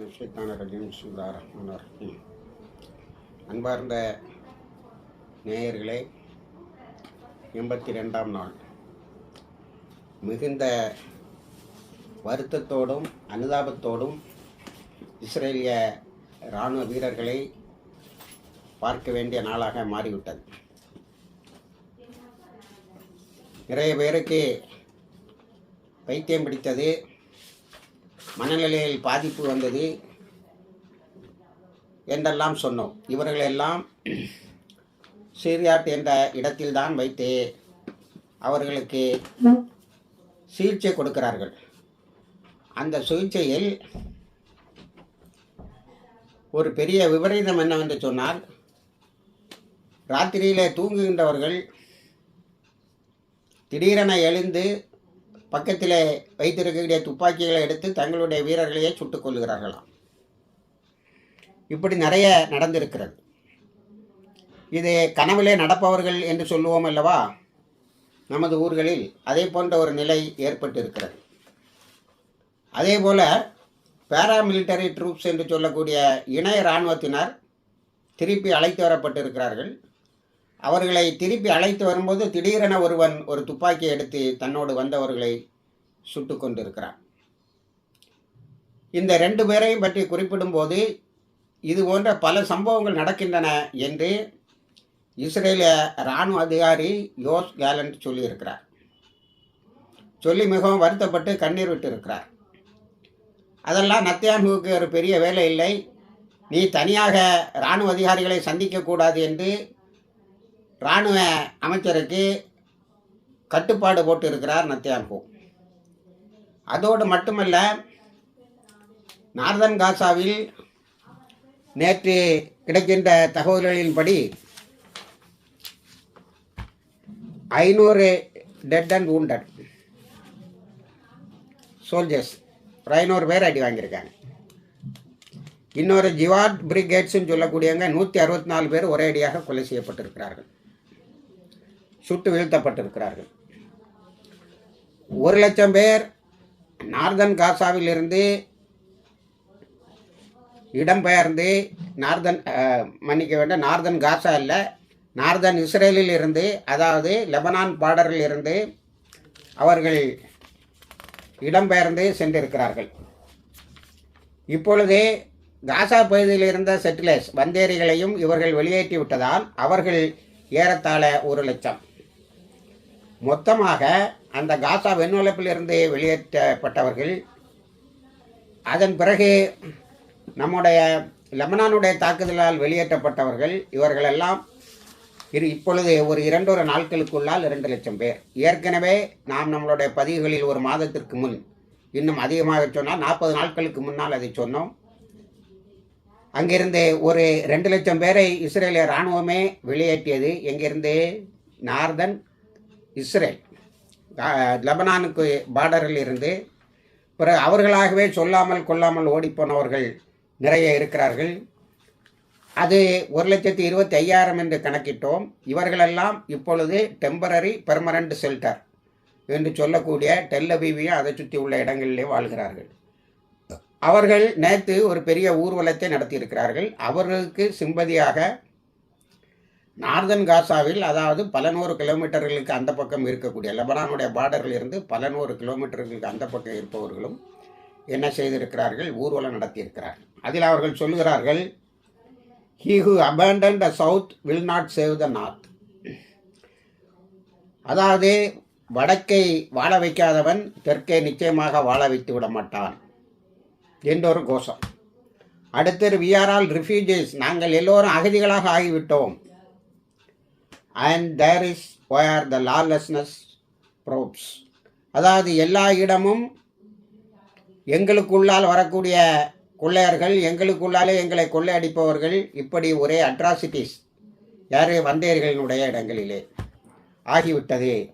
ரஜீம் ரஹ்மான் ரஹீம் அன்பார்ந்த நேயர்களே எண்பத்தி ரெண்டாம் நாள். மிகுந்த வருத்தத்தோடும் அனுதாபத்தோடும் இஸ்ரேலிய இராணுவ வீரர்களை பார்க்க வேண்டிய நாளாக மாறிவிட்டது. நிறைய பேருக்கு பைத்தியம் பிடித்தது. மனநிலையில் பாதிப்பு வந்தது என்றெல்லாம் சொன்னோம். இவர்களெல்லாம் சீரியாட் என்ற இடத்தில்தான் வைத்து அவர்களுக்கு சிகிச்சை கொடுக்கிறார்கள். அந்த சிகிச்சையில் ஒரு பெரிய விபரீதம் என்னவென்று சொன்னால் ராத்திரியிலே தூங்குகின்றவர்கள் திடீரென எழுந்து பக்கத்திலே வைத்திருக்கக்கூடிய துப்பாக்கிகளை எடுத்து தங்களுடைய வீரர்களையே சுட்டுக் கொள்கிறார்களாம் இப்படி நிறைய நடந்திருக்கிறது. இது கனவிலே நடப்பவர்கள் என்று சொல்லுவோம் அல்லவா? நமது ஊர்களில் அதே போன்ற ஒரு நிலை ஏற்பட்டிருக்கிறது. அதே போல பேராமிலிட்டரி ட்ரூப்ஸ் என்று சொல்லக்கூடிய இணைய இராணுவத்தினர் திருப்பி அழைத்து வரப்பட்டிருக்கிறார்கள். அவர்களை திருப்பி அழைத்து வரும்போது திடீரென ஒருவன் ஒரு துப்பாக்கி எடுத்து தன்னோடு வந்தவர்களை சுட்டு கொண்டிருக்கிறான். இந்த ரெண்டு பேரையும் பற்றி குறிப்பிடும்போது இது போன்ற பல சம்பவங்கள் நடக்கின்றன என்று இஸ்ரேலிய இராணுவ அதிகாரி யோஸ் கேலண்ட் சொல்லியிருக்கிறார். சொல்லி மிகவும் வருத்தப்பட்டு கண்ணீர் விட்டு இருக்கிறார் அதெல்லாம் நத்தியான்ஹுவுக்கு ஒரு பெரிய வேலை இல்லை. நீ தனியாக இராணுவ அதிகாரிகளை சந்திக்கக்கூடாது என்று இராணுவ அமைச்சருக்கு கட்டுப்பாடு போட்டு இருக்கிறார் நத்தியான்ஹூ அதோடு மட்டுமல்ல நார்தன் காசாவில் நேற்று கிடைக்கின்ற தகவல்களின்படி ஐநூறு டெட் அண்ட் வூண்டட் சோல்ஜர்ஸ் ஒரு ஐநூறு பேர் அடி வாங்கியிருக்காங்க. இன்னொரு ஜிவாட் பிரிகேட்ஸ்ன்னு சொல்லக்கூடியவங்க நூற்றி அறுபத்தி நாலு பேர் ஒரே அடியாக கொலை செய்யப்பட்டிருக்கிறார்கள். சுட்டு வீழ்த்தப்பட்டிருக்கிறார்கள். ஒரு லட்சம் பேர் நார்தன் காசாவிலிருந்து இடம்பெயர்ந்து நார்தன் மன்னிக்க வேண்டும் நார்தன் காசா இல்லை நார்தன் இஸ்ரேலில் இருந்து அதாவது லெபனான் பார்டரில் இருந்து அவர்கள் இடம்பெயர்ந்து சென்றிருக்கிறார்கள். இப்பொழுது காசா பகுதியில் இருந்த செட்டிலர்ஸ் வந்தேரிகளையும் இவர்கள் வெளியேற்றி விட்டதால் அவர்கள் ஏறத்தாழ ஒரு லட்சம். மொத்தமாக அந்த காசா வெண்ணுழைப்பிலிருந்து வெளியேற்றப்பட்டவர்கள் அதன் பிறகு நம்முடைய லெபனானுடைய தாக்குதலால் வெளியேற்றப்பட்டவர்கள் இவர்களெல்லாம் இரு இப்பொழுது ஒரு இரண்டொரு நாட்களுக்குள்ளால் இரண்டு லட்சம் பேர். ஏற்கனவே நாம் நம்மளுடைய பதிவுகளில் ஒரு மாதத்திற்கு முன் இன்னும் அதிகமாக சொன்னால் நாற்பது நாட்களுக்கு முன்னால் அதை சொன்னோம். அங்கிருந்து ஒரு ரெண்டு லட்சம் பேரை இஸ்ரேலிய இராணுவமே வெளியேற்றியது. எங்கிருந்து? Northern Israel. லெபனானுக்கு பார்டரில் இருந்து பிற அவர்களாகவே சொல்லாமல் கொள்ளாமல் ஓடிப்போனவர்கள் நிறைய இருக்கிறார்கள். அது ஒரு லட்சத்தி இருபத்தி ஐயாயிரம் என்று கணக்கிட்டோம். இவர்களெல்லாம் இப்பொழுது டெம்பரரி பெர்மனண்ட் செல்டர் என்று சொல்லக்கூடிய டெல்லபீவியும் அதை சுற்றி உள்ள இடங்களிலே வாழ்கிறார்கள். அவர்கள் நேற்று ஒரு பெரிய ஊர்வலத்தை நடத்தியிருக்கிறார்கள். அவர்களுக்கு சிம்பதியாக நார்தன் காசாவில் அதாவது பல நூறு கிலோமீட்டர்களுக்கு அந்த பக்கம் இருக்கக்கூடிய லெபனானுடைய பார்டரில் இருந்து பல நூறு கிலோமீட்டர்களுக்கு அந்த பக்கம் இருப்பவர்களும் என்ன செய்திருக்கிறார்கள்? ஊர்வலம் நடத்தியிருக்கிறார்கள் அதில் அவர்கள் சொல்லுகிறார்கள் he who abandoned the south will not save the north அதாவது வடக்கை வாழ வைக்காதவன் தெற்கை நிச்சயமாக வாழ வைத்து விட மாட்டான் என்றொரு கோஷம். அடுத்தது வி ஆர் ஆல் ரிஃப்யூஜிஸ் நாங்கள் எல்லோரும் அகதிகளாக ஆகிவிட்டோம். And there is wire the lawlessness props அதாவது எல்லா இடமும் எங்களுக்குள்ளால் வரக்கூடிய கொள்ளையர்கள் எங்களுக்குள்ளாலே எங்களை கொள்ளையடிப்பவர்கள் இப்படி ஒரே அட்ராசிட்டிஸ் யார்? வந்தேர்களினுடைய இடங்களிலே ஆகிவிட்டது.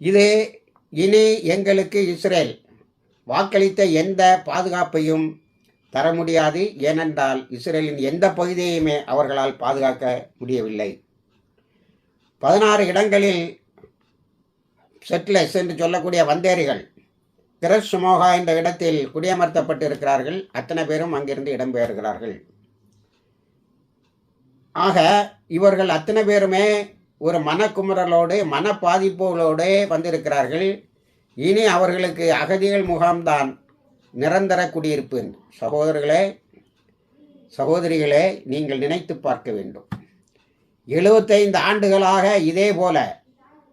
இது இனி எங்களுக்கு இஸ்ரேல் வாக்களித்த எந்த பாதுகாப்பையும் தர முடியாது. ஏனென்றால் இஸ்ரேலின் எந்த பகுதியையுமே அவர்களால் பாதுகாக்க முடியவில்லை. பதினாறு இடங்களில் செட்லஸ் என்று சொல்லக்கூடிய வந்தேரிகள் கிரஸ் சுமோகா என்ற இடத்தில் குடியமர்த்தப்பட்டிருக்கிறார்கள். அத்தனை பேரும் அங்கிருந்து இடம்பெயர்கிறார்கள். ஆக இவர்கள் அத்தனை பேருமே ஒரு மனக்குமுறலோடு மன பாதிப்புகளோடு வந்திருக்கிறார்கள். இனி அவர்களுக்கு அகதிகள் முகாம்தான் நிரந்தர குடியிருப்பு சகோதரர்களே சகோதரிகளே நீங்கள் நினைத்து பார்க்க வேண்டும். எழுபத்தைந்து ஆண்டுகளாக இதே போல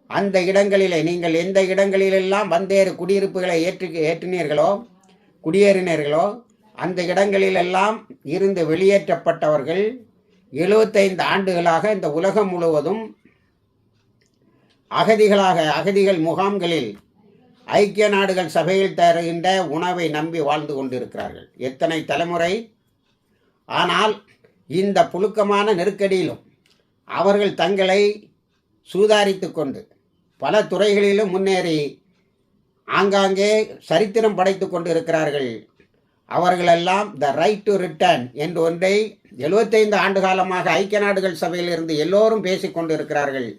அந்த இடங்களிலே நீங்கள் எந்த இடங்களிலெல்லாம் வந்தேறு குடியிருப்புகளை ஏற்று ஏற்றினீர்களோ குடியேறினீர்களோ அந்த இடங்களிலெல்லாம் இருந்து வெளியேற்றப்பட்டவர்கள் எழுபத்தைந்து ஆண்டுகளாக இந்த உலகம் முழுவதும் அகதிகளாக அகதிகள் முகாம்களில் ஐக்கிய நாடுகள் சபையில் தருகின்ற உணவை நம்பி வாழ்ந்து கொண்டிருக்கிறார்கள். எத்தனை தலைமுறை? ஆனால் இந்த புழுக்கமான நெருக்கடியிலும் அவர்கள் தங்களை சூதாரித்து கொண்டு பல துறைகளிலும் முன்னேறி ஆங்காங்கே சரித்திரம் படைத்து கொண்டு இருக்கிறார்கள் அவர்களெல்லாம் த ரைட் டு ரிட்டர்ன் என்று ஒன்றை எழுபத்தைந்து ஆண்டு காலமாக ஐக்கிய நாடுகள் சபையிலிருந்து எல்லோரும் பேசிக்கொண்டு இருக்கிறார்கள்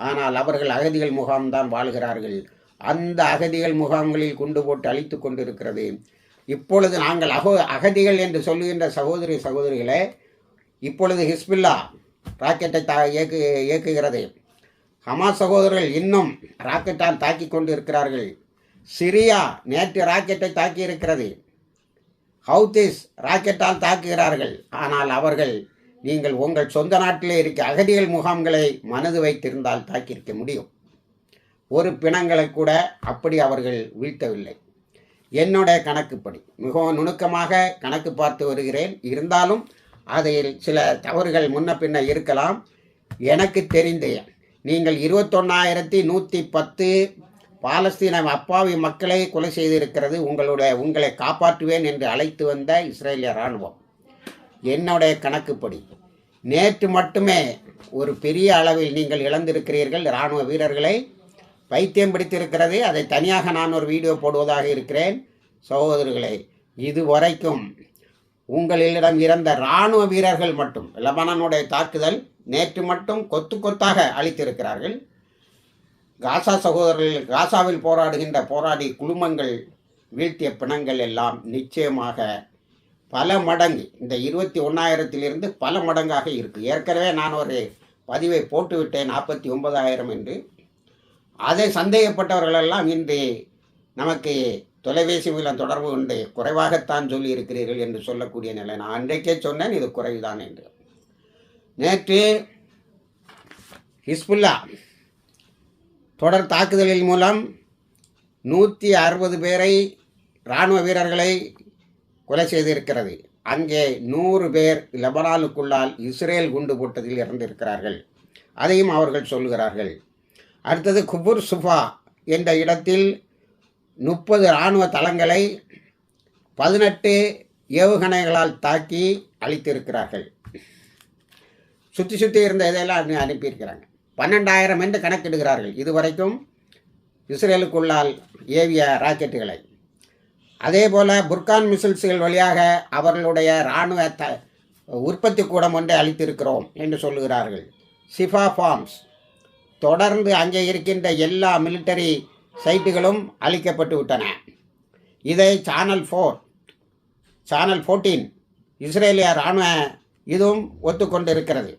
ஆனால் அவர்கள் அகதிகள் முகாம்தான் வாழ்கிறார்கள். அந்த அகதிகள் முகாம்களில் குண்டு போட்டு அழித்து கொண்டிருக்கிறது. இப்பொழுது நாங்கள் அகோ அகதிகள் என்று சொல்லுகின்ற சகோதரி சகோதரிகளே இப்பொழுது ஹிஸ்பில்லா ராக்கெட்டை தா இயக்கு இயக்குகிறது. ஹமாஸ் சகோதரர்கள் இன்னும் ராக்கெட்டால் தாக்கி கொண்டு இருக்கிறார்கள் சிரியா நேற்று ராக்கெட்டை தாக்கி இருக்கிறது ஹவுதிஸ் ராக்கெட்டால் தாக்குகிறார்கள். ஆனால் அவர்கள் நீங்கள் உங்கள் சொந்த நாட்டிலே இருக்க அகதிகள் முகாம்களை மனது வைத்திருந்தால் தாக்கியிருக்க முடியும். ஒரு பிணங்களை கூட அப்படி அவர்கள் வீழ்த்தவில்லை. என்னுடைய கணக்குப்படி மிகவும் நுணுக்கமாக கணக்கு பார்த்து வருகிறேன். இருந்தாலும் அதில் சில தவறுகள் முன்ன பின்ன இருக்கலாம். எனக்கு தெரிந்த நீங்கள் இருபத்தொன்னாயிரத்தி நூற்றி பத்து பாலஸ்தீன அப்பாவி மக்களை கொலை செய்திருக்கிறது உங்களுடைய உங்களை காப்பாற்றுவேன் என்று அழைத்து வந்த இஸ்ரேலிய இராணுவம். என்னுடைய கணக்குப்படி நேற்று மட்டுமே ஒரு பெரிய அளவில் நீங்கள் இழந்திருக்கிறீர்கள் இராணுவ வீரர்களை. பைத்தியம் பிடித்திருக்கிறது. அதை தனியாக நான் ஒரு வீடியோ போடுவதாக இருக்கிறேன். சகோதரர்களே இதுவரைக்கும் உங்களிடம் இறந்த இராணுவ வீரர்கள் மட்டும் லெபனானுடைய தாக்குதல் நேற்று மட்டும் கொத்து கொத்தாக அளித்திருக்கிறார்கள் காசா சகோதரர்கள் காசாவில் போராடுகின்ற போராடி குழுமங்கள் வீழ்த்திய பிணங்கள் எல்லாம் நிச்சயமாக பல மடங்கு இந்த இருபத்தி ஒன்றாயிரத்திலிருந்து பல மடங்காக இருக்குது ஏற்கனவே நான் ஒரு பதிவை போட்டுவிட்டேன் நாற்பத்தி ஒன்பதாயிரம் என்று. அதை சந்தேகப்பட்டவர்களெல்லாம் இன்று நமக்கு தொலைபேசி மூலம் தொடர்பு கொண்டு குறைவாகத்தான் சொல்லி இருக்கிறீர்கள் என்று சொல்லக்கூடிய நிலை. நான் அன்றைக்கே சொன்னேன் இது குறைவுதான் என்று. நேற்று ஹிஸ்புல்லா தொடர் தாக்குதலின் மூலம் நூற்றி அறுபது பேரை இராணுவ வீரர்களை கொலை செய்திருக்கிறது. அங்கே நூறு பேர் லெபனானுக்குள்ளால் இஸ்ரேல் குண்டு போட்டதில் இறந்திருக்கிறார்கள். அதையும் அவர்கள் சொல்கிறார்கள். அடுத்தது குபுர் சுஃபா என்ற இடத்தில் முப்பது இராணுவ தளங்களை பதினெட்டு ஏவுகணைகளால் தாக்கி அழித்திருக்கிறார்கள். சுற்றி சுற்றி இருந்த இதையெல்லாம் அனுப்பியிருக்கிறாங்க. பன்னெண்டாயிரம் என்று கணக்கிடுகிறார்கள். இதுவரைக்கும் இஸ்ரேலுக்குள்ளால் ஏவிய ராக்கெட்டுகளை. அதே போல் புர்கான் மிசில்ஸ்கள் வழியாக அவர்களுடைய இராணுவ த உற்பத்தி கூடம் ஒன்றை அளித்திருக்கிறோம் என்று சொல்லுகிறார்கள். Shifa farms. தொடர்ந்து அங்கே இருக்கின்ற எல்லா மிலிட்டரி சைட்டுகளும் அழிக்கப்பட்டு விட்டன. இதை சேனல் ஃபோர் சேனல் ஃபோர்டீன் இஸ்ரேலிய இராணுவ இதுவும் ஒத்துக்கொண்டு இருக்கிறது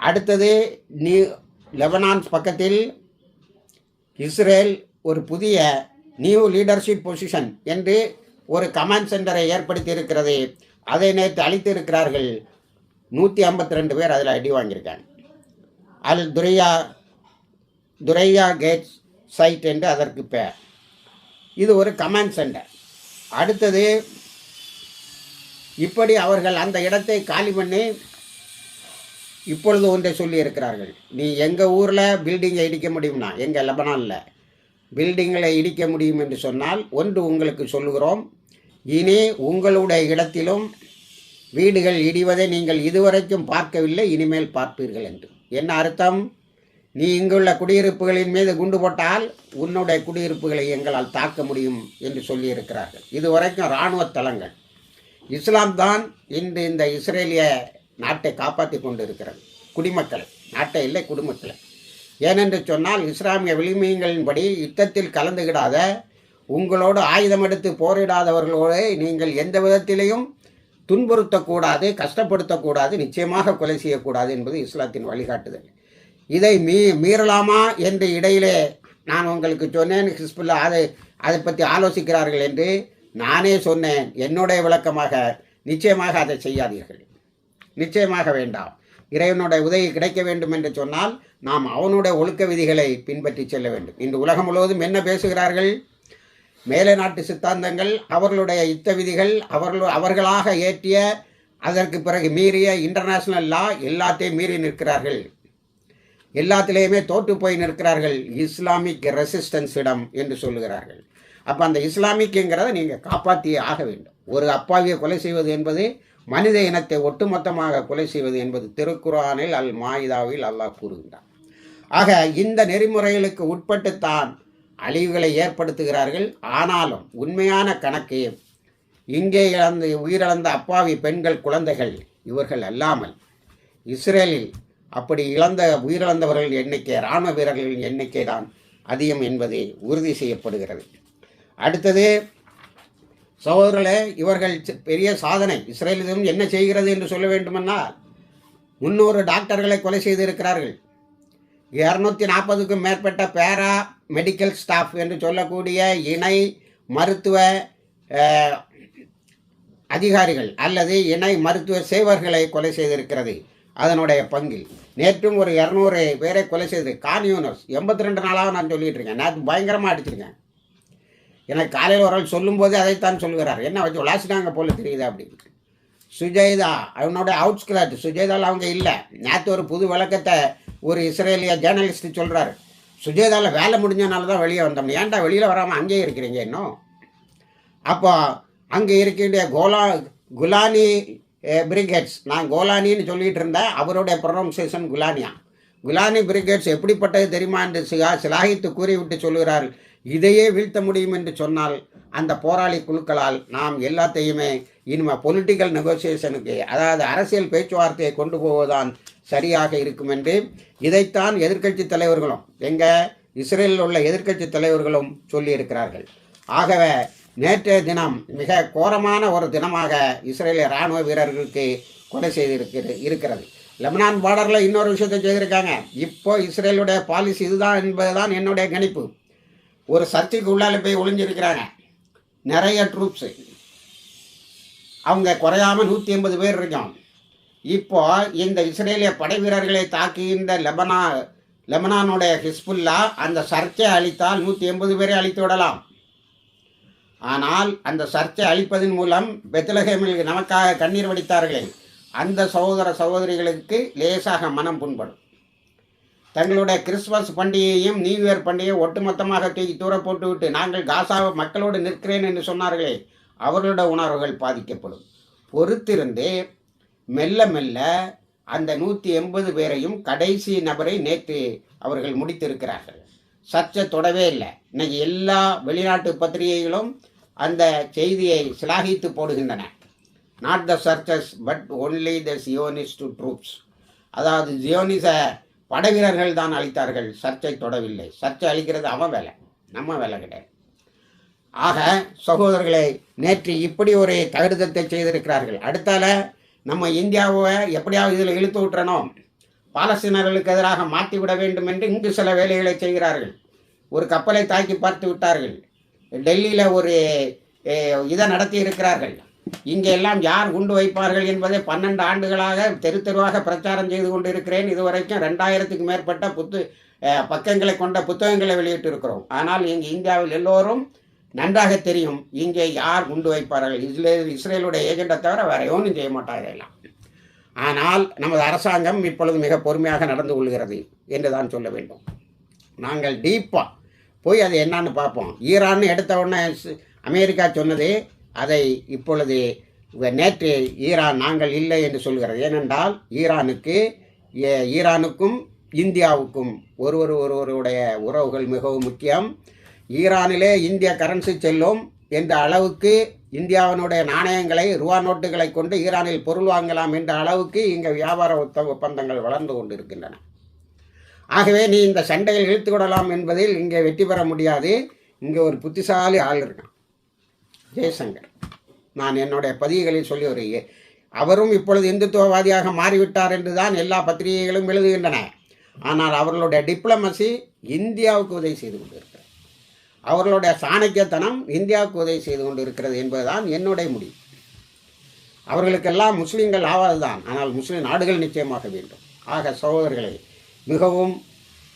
அடுத்தது நியூ லெபனான்ஸ் பக்கத்தில் இஸ்ரேல் ஒரு புதிய நியூ லீடர்ஷிப் பொசிஷன் என்று ஒரு கமாண்ட் சென்டரை ஏற்படுத்தி இருக்கிறது அதை நேற்று அளித்திருக்கிறார்கள் நூற்றி ஐம்பத்தி ரெண்டு பேர் அதில் அடி வாங்கியிருக்காங்க. அல் துரையா துரையா கேட்ஸ் சைட் என்று அதற்கு பேர் இது ஒரு கமாண்ட் சென்டர். அடுத்தது இப்படி அவர்கள் அந்த இடத்தை காலி பண்ணி இப்பொழுது ஒன்றை சொல்லியிருக்கிறார்கள் நீ எங்கள் ஊரில் பில்டிங்கை இடிக்க முடியும்னா? எங்கள் லெபனானில். பில்டிங்களை இடிக்க முடியும் என்று சொன்னால் ஒன்று உங்களுக்கு சொல்லுகிறோம். இனி உங்களுடைய இடத்திலும் வீடுகள் இடிவதை நீங்கள் இதுவரைக்கும் பார்க்கவில்லை இனிமேல் பார்ப்பீர்கள் என்று. என்ன அர்த்தம்? நீ இங்குள்ள குடியிருப்புகளின் மீது குண்டு போட்டால் உன்னுடைய குடியிருப்புகளை எங்களால் தாக்க முடியும் என்று சொல்லியிருக்கிறார்கள். இதுவரைக்கும் இராணுவ தளங்கள். இஸ்லாம் தான் இன்று இந்த இஸ்ரேலிய நாட்டை காப்பாற்றி கொண்டு இருக்கிறது குடிமக்களை நாட்டை இல்லை குடிமக்களை ஏனென்று சொன்னால் இஸ்லாமிய விளிமியங்களின்படி யுத்தத்தில் கலந்துகிடாத உங்களோடு ஆயுதம் எடுத்து போரிடாதவர்களோடு நீங்கள் எந்த விதத்திலையும் துன்புறுத்தக்கூடாது கஷ்டப்படுத்தக்கூடாது நிச்சயமாக கொலை செய்யக்கூடாது என்பது இஸ்லாத்தின் வழிகாட்டுதல். இதை மீ மீறலாமா என்று இடையிலே நான் உங்களுக்கு சொன்னேன் ஹிஸ்புல்லா அதை அதை பற்றி ஆலோசிக்கிறார்கள் என்று நானே சொன்னேன். என்னுடைய விளக்கமாக நிச்சயமாக அதை செய்யாதீர்கள். நிச்சயமாக வேண்டாம். இறைவனுடைய உதவி கிடைக்க வேண்டும் என்று சொன்னால் நாம் அவனுடைய ஒழுக்க விதிகளை பின்பற்றி செல்ல வேண்டும். இன்று உலகம் முழுவதும் என்ன பேசுகிறார்கள்? மேலை நாட்டு சித்தாந்தங்கள் அவர்களுடைய யுத்த விதிகள் அவர்கள் அவர்களாக ஏற்றிய அதற்கு பிறகு மீறிய இன்டர்நேஷ்னல் லா எல்லாத்தையும் மீறி நிற்கிறார்கள். எல்லாத்திலேயுமே தோற்று போய் நிற்கிறார்கள். இஸ்லாமிக் ரெசிஸ்டன்ஸிடம் என்று சொல்லுகிறார்கள். அப்போ அந்த இஸ்லாமிக்குங்கிறத நீங்கள் காப்பாற்றியே ஆக வேண்டும். ஒரு அப்பாவியை கொலை செய்வது என்பது மனித இனத்தை ஒட்டுமொத்தமாக கொலை செய்வது என்பது திருக்குரானில் அல் மாயிதாவில் அல்லாஹ் கூறுகின்றார் ஆக இந்த நெறிமுறைகளுக்கு உட்பட்டுத்தான் அழிவுகளை ஏற்படுத்துகிறார்கள். ஆனாலும் உண்மையான கணக்கு இங்கே இழந்து உயிரிழந்த அப்பாவி பெண்கள் குழந்தைகள் இவர்கள் அல்லாமல் இஸ்ரேலில் அப்படி இழந்த உயிரிழந்தவர்கள் எண்ணிக்கை இராணுவ வீரர்களின் எண்ணிக்கை தான் அதிகம் என்பது உறுதி செய்யப்படுகிறது. அடுத்தது சகோதரர்களே இவர்கள் பெரிய சாதனை. இஸ்ரேலிடம் என்ன செய்கிறது என்று சொல்ல வேண்டுமென்றால் முன்னூறு டாக்டர்களை கொலை செய்திருக்கிறார்கள். இரநூத்தி நாற்பதுக்கும் மேற்பட்ட பேரா மெடிக்கல் ஸ்டாஃப் என்று சொல்லக்கூடிய இணை மருத்துவ அதிகாரிகள் அல்லது இணை மருத்துவ சேவர்களை கொலை செய்திருக்கிறது. அதனுடைய பங்கில் நேற்றும் ஒரு இரநூறு பேரை கொலை செய்து கான்யூனர்ஸ் எண்பத்தி ரெண்டு நாளாக நான் சொல்லிகிட்டு இருக்கேன். நேற்று பயங்கரமாக அடிச்சிருக்கேன். எனக்கு காலையில் ஒரு ஆள் சொல்லும்போது அதைத்தான் சொல்லுகிறார். என்ன வச்சு விளாசிட்டாங்க போல தெரியுது அப்படின்னு சுஜேதா அவனோட அவுட்ஸ்கிராட் சுஜேதாவில் அவங்க இல்லை. நேற்று ஒரு புது விளக்கத்தை ஒரு இஸ்ரேலிய ஜேர்னலிஸ்ட் சொல்கிறாரு சுஜேதாவில் வேலை முடிஞ்சனால தான் வெளியே வந்தோம். ஏன்டா வெளியில் வராமல் அங்கேயே இருக்கிறீங்க இன்னும்? அப்போ அங்கே இருக்கின்ற கோலா குலானி பிரிகேட்ஸ் நான் கோலானின்னு சொல்லிகிட்டு இருந்தேன். அவருடைய ப்ரொனவுன்சேஷன் குலானியா? குலானி பிரிகேட்ஸ் எப்படிப்பட்டது தெரியுமா என்று சிலா சிலாகித்து கூறிவிட்டு சொல்கிறார் இதையே வீழ்த்த முடியும் என்று சொன்னால் அந்த போராளி குழுக்களால் நாம் எல்லாத்தையுமே இனிமே பொலிட்டிக்கல் நெகோசியேஷனுக்கு அதாவது அரசியல் பேச்சுவார்த்தையை கொண்டு போவதுதான் சரியாக இருக்கும் என்று இதைத்தான் எதிர்க்கட்சி தலைவர்களும் எங்கள் இஸ்ரேலில் உள்ள எதிர்க்கட்சி தலைவர்களும் சொல்லியிருக்கிறார்கள். ஆகவே நேற்றைய தினம் மிக கோரமான ஒரு தினமாக இஸ்ரேலிய இராணுவ வீரர்களுக்கு கொலை செய்திருக்கிறது இருக்கிறது. லெபனான் பார்டரில் இன்னொரு விஷயத்தை செய்திருக்காங்க. இப்போ இஸ்ரேலுடைய பாலிசி இதுதான் என்பதுதான் என்னுடைய கணிப்பு. ஒரு சர்ச்சுக்கு உள்ளால போய் ஒளிஞ்சிருக்கிறாங்க. நிறைய ட்ரூப்ஸு அவங்க குறையாம நூற்றி எண்பது பேர் இருக்கோம். இப்போ இந்த இஸ்ரேலிய படை வீரர்களை தாக்குகின்ற லெபனா லெபனானுடைய ஹிஸ்புல்லா அந்த சர்ச்சை அழித்தால் நூற்றி எண்பது பேரை அழித்து விடலாம். ஆனால் அந்த சர்ச்சை அழிப்பதன் மூலம் பெத்லஹேமில் நமக்காக கண்ணீர் வடித்தார்களே அந்த சகோதர சகோதரிகளுக்கு லேசாக மனம் புண்படும். தங்களுடைய கிறிஸ்துமஸ் பண்டிகையையும் நியூ இயர் பண்டிகையை ஒட்டுமொத்தமாக தூக்கி தூர போட்டுவிட்டு நாங்கள் காசாவை மக்களோடு நிற்கிறேன் என்று சொன்னார்களே அவர்களோட உணர்வுகள் பாதிக்கப்படும். பொறுத்திருந்து மெல்ல மெல்ல அந்த நூற்றி எண்பது பேரையும் கடைசி நபரை நேற்று அவர்கள் முடித்திருக்கிறார்கள். சர்ச்சை தொடவே இல்லை. இன்னைக்கு எல்லா வெளிநாட்டு பத்திரிகைகளும் அந்த செய்தியை சிலாகித்து போடுகின்றன. Not the churches but only the Zionist troops அதாவது ஜியோனிச படை வீரர்கள் தான் அளித்தார்கள். சர்ச்சை தொடவில்லை. சர்ச்சை அளிக்கிறது அவன் வேலை. நம்ம வேலை கிடையாது. ஆக சகோதரர்களை நேற்று இப்படி ஒரு தகுதித்தை செய்திருக்கிறார்கள். அடுத்தால நம்ம இந்தியாவை எப்படியாவது இதில் இழுத்து விட்டுறணும். பாலஸ்தீனர்களுக்கு எதிராக மாற்றி விட வேண்டும் என்று இங்கு சில வேலைகளை செய்கிறார்கள். ஒரு கப்பலை தாக்கி பார்த்து விட்டார்கள். டெல்லியில் ஒரு இதை நடத்தி இருக்கிறார்கள் இங்கே எல்லாம் யார் குண்டு வைப்பார்கள் என்பதை பன்னெண்டு ஆண்டுகளாக தெரு தெருவாக பிரச்சாரம் செய்து கொண்டு இருக்கிறேன் இதுவரைக்கும் ரெண்டாயிரத்துக்கு மேற்பட்ட புத்து பக்கங்களை கொண்ட புத்தகங்களை வெளியிட்டு இருக்கிறோம் ஆனால் இங்கே இந்தியாவில் எல்லோரும் நன்றாக தெரியும் இங்கே யார் குண்டு வைப்பார்கள். இஸ்ரேல் இஸ்ரேலுடைய ஏஜெண்டை தவிர வேற எவனும் செய்ய மாட்டார்கள் எல்லாம். ஆனால் நமது அரசாங்கம் இப்பொழுது மிக பொறுமையாக நடந்து கொள்கிறது என்று தான் சொல்ல வேண்டும். நாங்கள் டீப்பாக போய் அது என்னன்னு பார்ப்போம். ஈரான் எடுத்த உடனே அமெரிக்கா சொன்னது அதை இப்பொழுது நேற்று ஈரான் நாங்கள் இல்லை என்று சொல்கிறது. ஏனென்றால் ஈரானுக்கு ஏ- ஈரானுக்கும் இந்தியாவுக்கும் ஒருவர் ஒருவருடைய உறவுகள் மிகவும் முக்கியம். ஈரானிலே இந்திய கரன்சி செல்லும் என்ற அளவுக்கு இந்தியாவினுடைய நாணயங்களை ரூபா நோட்டுகளை கொண்டு ஈரானில் பொருள் வாங்கலாம் என்ற அளவுக்கு இங்கே வியாபார ஒத்த ஒப்பந்தங்கள் வளர்ந்து கொண்டிருக்கின்றன. ஆகவே நீ இந்த சண்டையில் இழுத்து விடலாம் என்பதில் இங்கே வெற்றி பெற முடியாது. இங்கே ஒரு புத்திசாலி ஆள் இருக்கான். ஜெயசங்கர். நான் என்னுடைய பதிவுகளில் சொல்லி ஒரு அவரும் இப்பொழுது இந்துத்துவவாதியாக மாறிவிட்டார் என்று தான் எல்லா பத்திரிகைகளும் எழுதுகின்றன. ஆனால் அவர்களுடைய டிப்ளமசி இந்தியாவுக்கு உதவி செய்து கொண்டிருக்கிறது. அவர்களுடைய சாணக்கியத்தனம் இந்தியாவுக்கு உதவி செய்து கொண்டிருக்கிறது என்பதுதான் என்னுடைய முடிவு. அவர்களுக்கெல்லாம் முஸ்லீம்கள் ஆவதுதான். ஆனால் முஸ்லீம் நாடுகள் நிச்சயமாக வேண்டும். ஆக சகோதரர்களே மிகவும்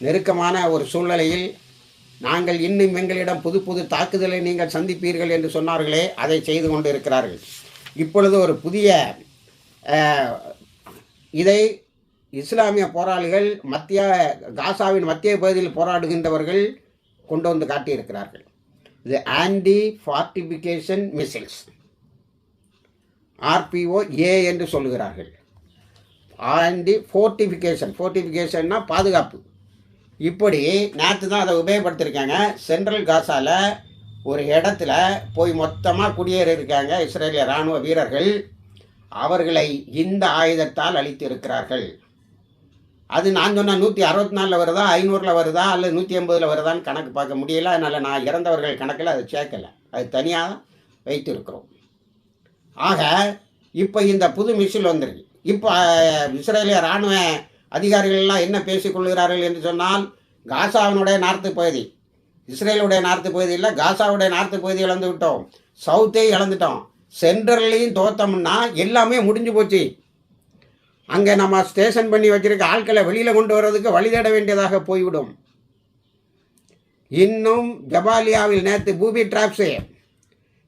நெருக்கமான ஒரு சூழ்நிலையில் நாங்கள் இன்னும் எங்களிடம் புது புது தாக்குதலை நீங்கள் சந்திப்பீர்கள் என்று சொன்னார்களே அதை செய்து கொண்டு இருக்கிறார்கள் இப்பொழுது ஒரு புதிய இதை இஸ்லாமிய போராளிகள் மத்திய காசாவின் மத்திய பகுதியில் போராடுகின்றவர்கள் கொண்டு வந்து காட்டியிருக்கிறார்கள். இது anti fortification missiles. RPO A என்று சொல்லுகிறார்கள். ஆன்டி ஃபோர்டிஃபிகேஷன் ஃபோர்ட்டிஃபிகேஷன்னா பாதுகாப்பு. இப்படி நேற்று தான் அதை உபயோகப்படுத்தியிருக்காங்க. சென்ட்ரல் காசாவில் ஒரு இடத்துல போய் மொத்தமாக குடியேறி இருக்காங்க இஸ்ரேலிய இராணுவ வீரர்கள். அவர்களை இந்த ஆயுதத்தால் அழித்திருக்கிறார்கள். அது நான் சொன்ன நூற்றி அறுபத்தி நாலில் வருதா ஐநூறில் வருதா அல்லது நூற்றி ஐம்பதில் வருதான்னு கணக்கு பார்க்க முடியல. அதனால் நான் இறந்தவர்கள் கணக்கில் அதை சேர்க்கலை. அது தனியாக வைத்திருக்கிறோம். ஆக இப்போ இந்த புது மிஷில் வந்துருக்கு. இப்போ இஸ்ரேலிய இராணுவ அதிகாரிகள்லாம் என்ன பேசிக்கொள்கிறார்கள் என்று சொன்னால் காசாவினுடைய நார்த்து பகுதி இஸ்ரேலுடைய நார்த்து பகுதியில் காசாவுடைய நார்த்து பகுதி இழந்து விட்டோம். சவுத்தே இழந்துட்டோம். சென்ட்ரல்லையும் தோத்தோம்னா எல்லாமே முடிஞ்சு போச்சு. அங்கே நம்ம ஸ்டேஷன் பண்ணி வச்சிருக்க ஆட்களை வெளியில் கொண்டு வர்றதுக்கு வழி தேட வேண்டியதாக போய்விடும். இன்னும் ஜபாலியாவில் நேற்று பூபி டிராப்ஸு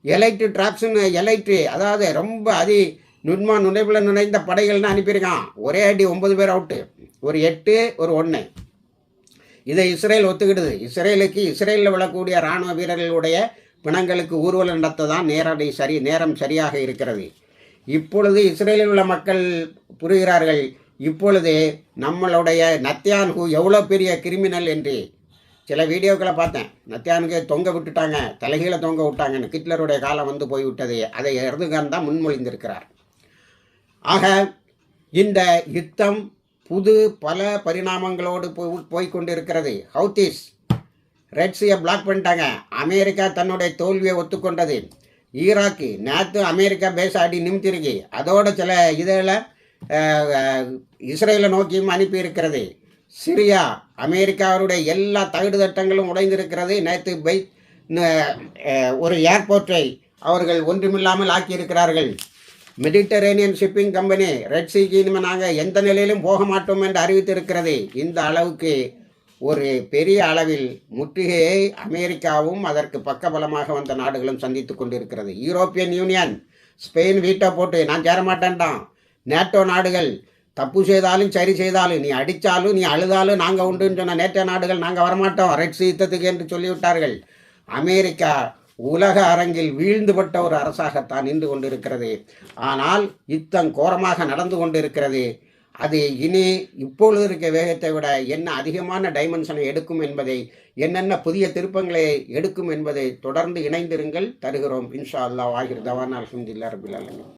எலைட்டு ட்ராப்ஸுன்னு எலைட்டு அதாவது ரொம்ப அதி நுண்மா நுழைவில் நுழைந்த படைகள்னு அனுப்பியிருக்கான். ஒரே அடி ஒன்பது பேர் அவுட்டு ஒரு எட்டு ஒரு ஒன்று இதை இஸ்ரேல் ஒத்துக்கிடுது. இஸ்ரேலுக்கு இஸ்ரேலில் விழக்கூடிய இராணுவ வீரர்களுடைய பிணங்களுக்கு ஊர்வலம் நடத்த தான் நேரடி சரி நேரம் சரியாக இருக்கிறது. இப்பொழுது இஸ்ரேலில் உள்ள மக்கள் புரிகிறார்கள் இப்பொழுது நம்மளுடைய நத்தியான்கு எவ்வளோ பெரிய கிரிமினல் என்று. சில வீடியோக்களை பார்த்தேன். நத்தியானுக்கு தொங்க விட்டுட்டாங்க தலைகீழ தொங்க விட்டாங்கன்னு. ஹிட்லருடைய காலம் வந்து போய்விட்டது. அதை எர்துகான் தான் முன்மொழிந்திருக்கிறார். ஆக இந்த யுத்தம் புது பல பரிணாமங்களோடு போய் போய்கொண்டிருக்கிறது. ஹவுத்திஸ் ரெட்ஸியை பிளாக் பண்ணிட்டாங்க. அமெரிக்கா தன்னுடைய தோல்வியை ஒத்துக்கொண்டது. ஈராக்கு நேற்று அமெரிக்கா பேச அடி நிமித்திருக்கு. அதோட சில இதில் இஸ்ரேலை நோக்கியும் அனுப்பியிருக்கிறது. சிரியா அமெரிக்காவுடைய எல்லா தகுடு தட்டங்களும் உடைந்திருக்கிறது. நேற்று பை ஒரு ஏர்போர்ட்டை அவர்கள் ஒன்றுமில்லாமல் ஆக்கியிருக்கிறார்கள். மெடிட்டரேனியன் ஷிப்பிங் கம்பெனி ரெட் சீக்கு இனிமேல் நாங்கள் எந்த நிலையிலும் போக மாட்டோம் என்று அறிவித்திருக்கிறது. இந்த அளவுக்கு ஒரு பெரிய அளவில் முற்றுகையை அமெரிக்காவும் அதற்கு பக்கபலமாக வந்த நாடுகளும் சந்தித்து கொண்டிருக்கிறது. யூரோப்பியன் யூனியன் ஸ்பெயின் வீட்டை போட்டு நான் சேரமாட்டேன்டான் நேட்டோ நாடுகள் தப்பு செய்தாலும் சரி செய்தாலும் நீ அடித்தாலும் நீ அழுதாலும் நாங்கள் உண்டுன்னு சொன்ன நேட்டோ நாடுகள் நாங்கள் வரமாட்டோம். ரெட் சீ யுத்தத்துக்கு என்று சொல்லிவிட்டார்கள். அமெரிக்கா உலக அரங்கில் வீழ்ந்துபட்ட ஒரு அரசாகத்தான் நின்று கொண்டிருக்கிறது. ஆனால் யுத்தம் கோரமாக நடந்து கொண்டிருக்கிறது. அது இனி இப்பொழுது இருக்க வேகத்தை விட என்ன அதிகமான டைமென்ஷனை எடுக்கும் என்பதை என்னென்ன புதிய திருப்பங்களை எடுக்கும் என்பதை தொடர்ந்து இணைந்திருங்கள். தருகிறோம். இன்ஷா அல்லாஹ். ஆகிர் தவான். அலமதுல்லா ரபில்